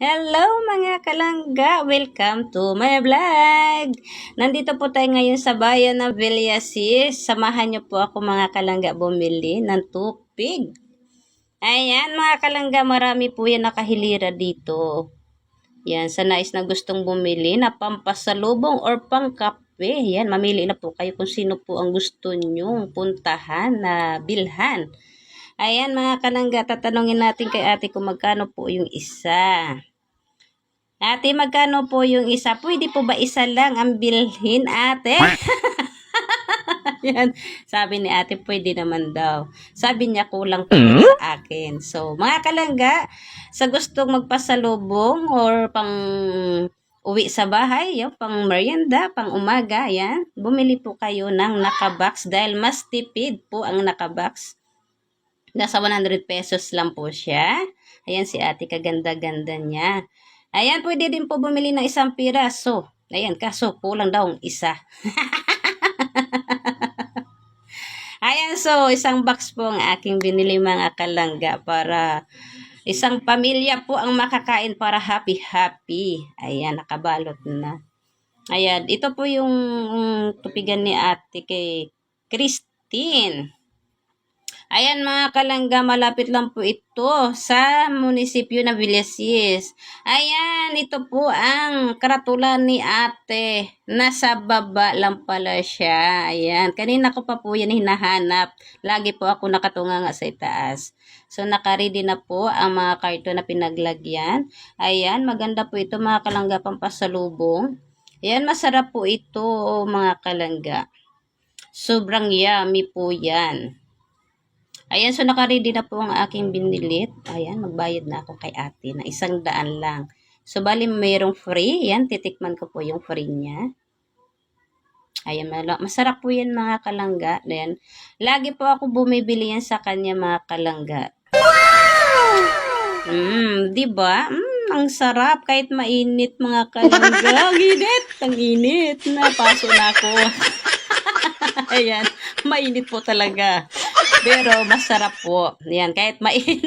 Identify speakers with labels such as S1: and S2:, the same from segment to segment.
S1: Hello mga kalangga! Welcome to my vlog! Nandito po tayo ngayon sa bayan ng Villasis. Samahan niyo po ako mga kalangga bumili ng tupig. Ayan mga kalangga, marami po yan nakahilira dito. Yan, sa nais na gustong bumili na pampasalubong or pangkape. Yan, mamili na po kayo kung sino po ang gusto nyong puntahan na bilhan. Ayan mga kalangga, tatanungin natin kay ate kung magkano po yung isa. Ate, magkano po yung isa? Pwede po ba isa lang ang bilhin, ate? Yan. Sabi ni ate, pwede naman daw. Sabi niya, kulang pa rin sa akin. So, mga kalangga, sa gustong magpasalubong or pang uwi sa bahay, yung pang merienda, pang umaga, yan. Bumili po kayo ng nakabox dahil mas tipid po ang nakabox. Nasa 100 pesos lang po siya. Ayan si ate, kaganda-ganda niya. Ayan, pwede din po bumili ng isang piraso. Ayan, kaso kulang daw isa. Ayan, so isang box po ang aking binili mga kalangga para isang pamilya po ang makakain para happy-happy. Ayan, nakabalot na. Ayan, ito po yung mm, tupigan ni ate kay Christine. Ayan mga kalangga, malapit lang po ito sa munisipyo na Villasis. Ayan, ito po ang karatulan ni ate. Nasa baba lang pala siya. Ayan, kanina ko pa po yan hinahanap. Lagi po ako nakatunga nga sa itaas. So, nakaready na po ang mga karton na pinaglagyan. Ayan, maganda po ito mga kalangga pampasalubong. Ayan, masarap po ito mga kalangga. Sobrang yummy po yan. Ayan, so nakaready na po ang aking binilit. Ayan, magbayad na ako kay ate na isang daan lang. So, bali mayroong free. Ayan, titikman ko po yung free niya. Ayan, masarap po yan mga kalangga. Ayan, lagi po ako bumibili yan sa kanya mga kalangga. Mmm, di ba? Mmm, ang sarap kahit mainit mga kalangga. Ang init, ang init. Napaso na ako. Ayan, mainit po talaga. Pero masarap po. Yan, kahit mainit.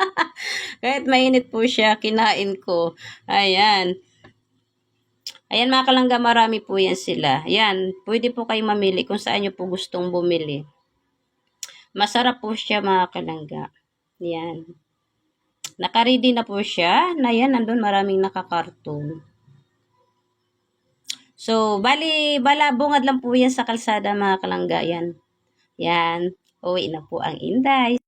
S1: kahit mainit po siya, kinain ko. Ayan. Ayan mga kalangga, marami po yan sila. Yan, pwede po kayo mamili kung saan nyo po gustong bumili. Masarap po siya mga kalangga. Yan. Nakaready na po siya. Na yan, nandun maraming nakakarton. So, bali, bala, bungad lang po yan sa kalsada mga kalangga. Yan. Yan. Uwi na po ang Inday.